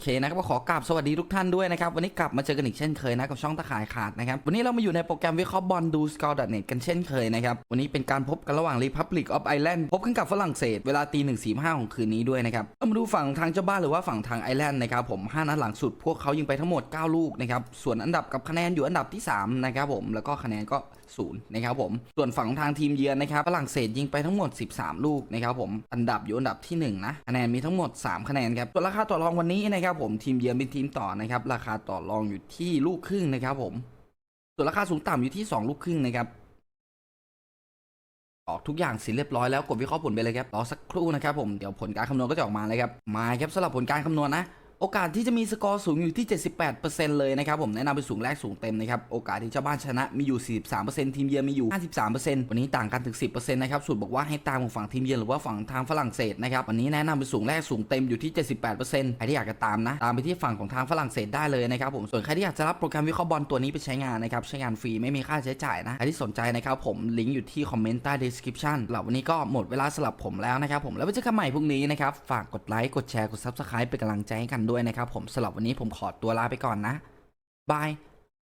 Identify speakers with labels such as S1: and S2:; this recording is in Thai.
S1: เคนะครับก็ขอกราบสวัสดีทุกท่านด้วยนะครับ วันนี้กลับมาเจอกันอีกเช่นเคยนะกับช่องตะขายขาดนะครับ วันนี้เรามาอยู่ในโปรแกรมวิเคราะห์บอลดู score.net กันเช่นเคยนะครับ วันนี้เป็นการพบกันระหว่าง Republic of Ireland พบกันกับฝรั่งเศสเวลาตีหนึ่งสี่ห้าของคืนนี้ด้วยนะครับเรามาดูฝั่งทางเจ้าบ้านหรือว่าฝั่งทางไอร์แลนด์นะครับผม5นัดหลังสุดพวกเขายิงไปทั้งหมด 9 ลูกนะครับส่วนอันดับกับคะแนนอยู่อันดับที่3นะครับผมแล้วก็คะแนนก็ศูนย์นะครับผมส่วนฝั่งทางทีมเยือนนะครับฝรั่งเศสยิงไปทั้งหมด 13 ลูกนะครับผมอันดับอยู่อันดับที่1นะคะแนนมีทั้งหมด 3 คะแนนครับส่วนราคาต่อรองวันนี้นะครับผมทีมเยือนเป็นทีมต่อนะครับราคาต่อรองอยู่ที่ลูกครึ่งนะครับผม ส่วนราคาสูงต่ำอยู่ที่ 2 ลูกครึ่งนะครับออกทุกอย่างเสร็จเรียบร้อยแล้วกดวิเคราะห์ผลไปเลยครับรอสักครู่นะครับผมเดี๋ยวผลการคำนวณก็จะออกมาเลยครับมาครับสำหรับผลการคำนวณนะ โอกาสที่จะมีสกอร์สูงอยู่ที่ 78%เลยนะครับผมแนะนำไปสูงแรกสูงเต็มนะครับโอกาสที่เจ้าบ้านชนะมีอยู่ 43%ทีมเยือนมีอยู่ 53%วันนี้ต่างกันถึง 10%นะครับสูตรบอกว่าให้ตามของฝั่งทีมเยือนหรือว่าฝั่งทางฝรั่งเศสนะครับวันนี้แนะนำไปสูงแรกสูงเต็มอยู่ที่ 78%ใครที่อยากจะตามนะตามไปที่ฝั่งของทางฝรั่งเศสได้เลยนะครับผมส่วนใครที่อยากจะรับโปรแกรมวิเคราะห์บอลตัวนี้ไปใช้งานนะครับใช้งานฟรีไม่มีค่าใช้จ่ายนะใครที่สนใจนะครับผมลิงก์อยู่ที่คอมเมนต์ใต้ description หรับวันนี้ก็หมดเวลาสำหรับผมแล้วนะครับผมแล้วไว้เจอกันใหม่พรุ่งนี้นะครับฝากกดไลค์กดแชร์กด subscribe เป็นกำลังใจให้กันด้วยนะครับผมสำหรับวันนี้ผมขอตัวลาไปก่อนนะบาย